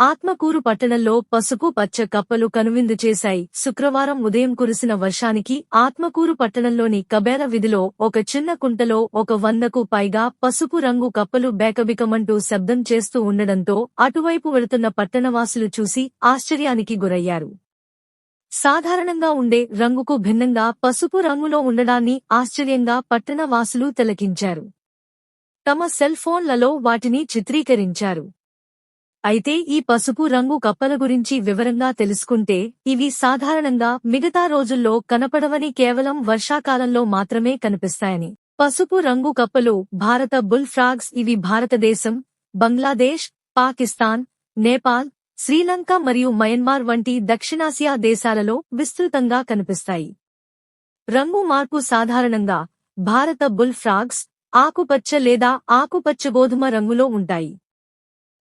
ఆత్మకూరు పట్టణంలో పసుపు పచ్చ కప్పలు కనువిందు చేశాయి శుక్రవారం ఉదయం కురిసిన వర్షానికి ఆత్మకూరు పట్టణంలోని కబేర విధిలో ఒక చిన్న కుంటలో ఒక వందకు పైగా పసుపు రంగు కప్పలు బేకబికమంటూ శబ్దం చేస్తూ ఉండడంతో అటువైపు వెళుతున్న పట్టణవాసులు చూసి ఆశ్చర్యానికి గురయ్యారు. సాధారణంగా ఉండే రంగుకు భిన్నంగా పసుపు రంగులో ఉండడాన్ని ఆశ్చర్యంగా పట్టణవాసులు తిలకించారు. తమ సెల్ ఫోన్లలో వాటిని చిత్రీకరించారు. అయితే ఈ పసుపు రంగు కప్పల గురించి వివరంగా తెలుసుకుంటే ఇవి సాధారణంగా మిగతా రోజుల్లో కనపడవని కేవలం వర్షాకాలంలో మాత్రమే కనిపిస్తాయని. పసుపు రంగు కప్పలు భారత బుల్ ఫ్రాగ్స్ ఇవి భారతదేశం బంగ్లాదేశ్ పాకిస్తాన్ నేపాల్ శ్రీలంక మరియు మయన్మార్ వంటి దక్షిణాసియా దేశాలలో విస్తృతంగా కనిపిస్తాయి. రంగు మార్పు సాధారణంగా భారత బుల్ ఫ్రాగ్స్ ఆకుపచ్చ లేదా ఆకుపచ్చ గోధుమ రంగులో ఉంటాయి.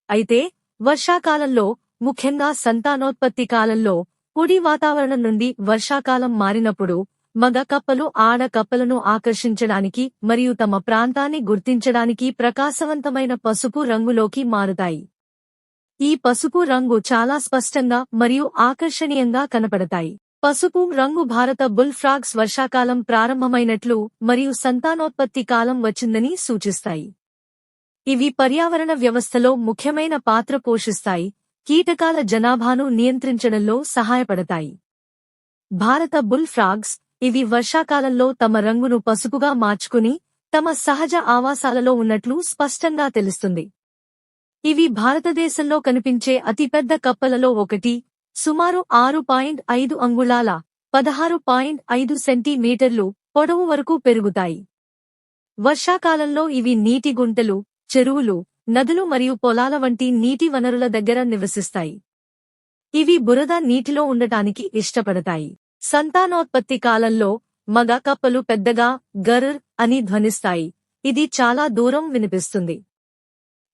అయితే వర్షాకాలంలో ముఖ్యంగా సంతానోత్పత్తి కాలంలో పొడి వాతావరణం నుండి వర్షాకాలం మారినప్పుడు మగ కప్పలు ఆడ కప్పలను ఆకర్షించడానికి మరియు తమ ప్రాంతాన్ని గుర్తించడానికి ప్రకాశవంతమైన పసుపు రంగులోకి మారుతాయి. ఈ పసుపు రంగు చాలా స్పష్టంగా మరియు ఆకర్షణీయంగా కనపడతాయి. పసుపు రంగు భారత బుల్ ఫ్రాగ్స్ వర్షాకాలం ప్రారంభమైనట్లు మరియు సంతానోత్పత్తి కాలం వచ్చిందని సూచిస్తాయి. ఇవి పర్యావరణ వ్యవస్థలో ముఖ్యమైన పాత్ర పోషిస్తాయి కీటకాల జనాభాను నియంత్రించడంలో సహాయపడతాయి. భారత బుల్ ఫ్రాగ్స్ ఇవి వర్షాకాలంలో తమ రంగును పసుపుగా మార్చుకుని తమ సహజ ఆవాసాలలో ఉన్నట్లు స్పష్టంగా తెలుస్తుంది. ఇవి భారతదేశంలో కనిపించే అతిపెద్ద కప్పలలో ఒకటి సుమారు ఆరు పాయింట్ ఐదు అంగుళాల పదహారు పాయింట్ ఐదు సెంటీమీటర్లు పొడవు వరకు పెరుగుతాయి. వర్షాకాలంలో ఇవి నీటి గుంటలు చెరువులు నదులు మరియు పొలాల వంటి నీటి వనరుల దగ్గర నివసిస్తాయి. ఇవి బురద నీటిలో ఉండటానికి ఇష్టపడతాయి. సంతానోత్పత్తి కాలంలో మగ కప్పలు పెద్దగా గర్ర్ అని ధ్వనిస్తాయి. ఇది చాలా దూరం వినిపిస్తుంది.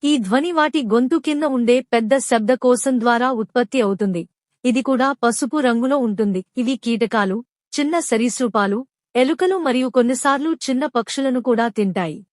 ఈ ధ్వని వాటి గొంతు కింద ఉండే పెద్ద శబ్దకోశం ద్వారా ఉత్పత్తి అవుతుంది. ఇది కూడా పసుపు రంగులో ఉంటుంది. ఇవి కీటకాలు చిన్న సరీసృపాలు ఎలుకలు మరియు కొన్నిసార్లు చిన్న పక్షులను కూడా తింటాయి.